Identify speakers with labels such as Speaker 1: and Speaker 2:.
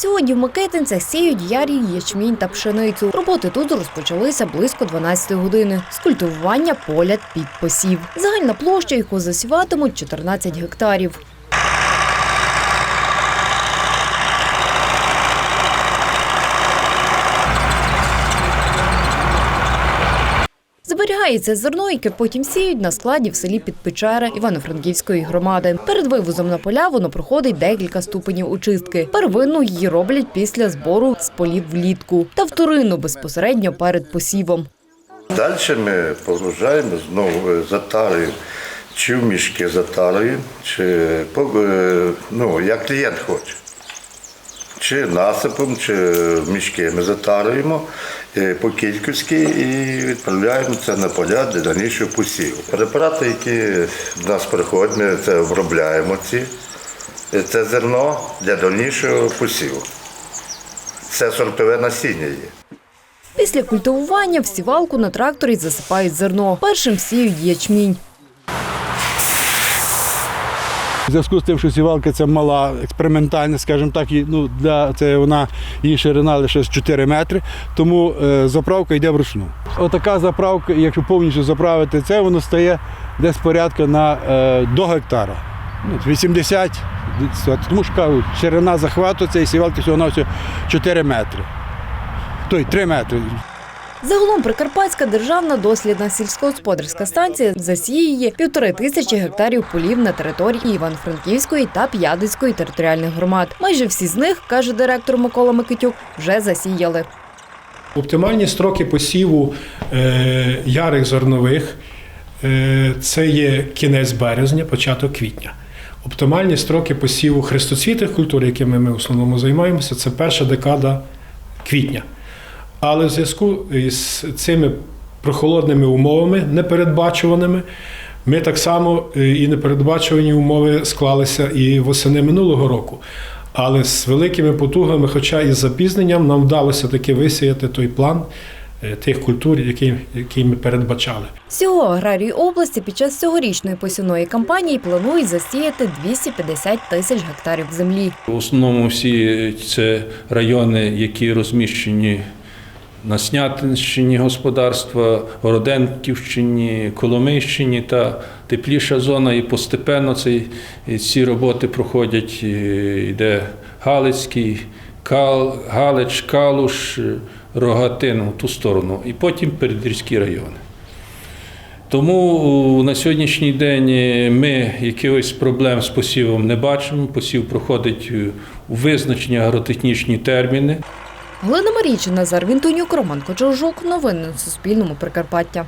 Speaker 1: Сьогодні в Микитинцях сіють ярі, ячмінь та пшеницю. Роботи тут розпочалися близько 12 години. З поля під посів. Загальна площа, яку засіватимуть 14 гектарів. Зберігається зерно, яке потім сіють на складі в селі Підпечера Івано-Франківської громади. Перед вивозом на поля воно проходить декілька ступенів очистки. Первинну її роблять після збору з полів влітку та вторинну безпосередньо перед посівом.
Speaker 2: Далі ми погружаємо знову е, затарою, чи в мішки затарою, чи е, ну, як клієнт хоче. Чи насипом, чи в мішки ми затарюємо е, по кількості і відправляємо це на поля для дальнішого посіву. Препарати, які в нас приходять, ми це обробляємо ці, е, це зерно для дальнішого посіву. Це сортове насіння є.
Speaker 1: Після культивування в сівалку на тракторі засипають зерно. Першим сіють ячмінь.
Speaker 3: В зв'язку з тим, що сівалка це мала, експериментальна, скажімо так, і, ну, для, це вона, її ширина лише 4 метри, тому е, заправка йде вручну. Отака заправка, якщо повністю заправити це, воно стає десь порядка на, е, до гектара. Ну, 80, тому що кажу, ширина захвату цієї сівалки всього на 4 метри. Той 3 метри.
Speaker 1: Загалом Прикарпатська державна дослідна сільськогосподарська станція засіює півтори тисячі гектарів полів на території Івано-Франківської та П'ядицької територіальних громад. Майже всі з них, каже директор Микола Микитюк, вже засіяли.
Speaker 4: Оптимальні строки посіву е, ярих зернових е, це є кінець березня, початок квітня. Оптимальні строки посіву хрестоцвітих культур, якими ми в основному займаємося, це перша декада квітня. Але в зв'язку з цими прохолодними умовами, непередбачуваними, ми так само е, і непередбачувані умови склалися і восени минулого року. Але з великими потугами, хоча і з запізненням, нам вдалося таки висіяти той план е, тих культур, який, який ми передбачали.
Speaker 1: Всього аграрії області під час цьогорічної посівної кампанії планують засіяти 250 тисяч гектарів землі.
Speaker 5: В основному всі це райони, які розміщені на Снятинщині господарства, Роденківщині, Коломийщині та тепліша зона. І постепенно ці, ці роботи проходять. Йде Галицький, Кал, Галич, Калуш, Рогатин в ту сторону, і потім передрізькі райони. Тому на сьогоднішній день ми якихось проблем з посівом не бачимо. Посів проходить у визначені агротехнічні терміни.
Speaker 1: Галина Марійчина, Назар Вінтонюк, Роман Кочержук. Новини на Суспільному. Прикарпаття.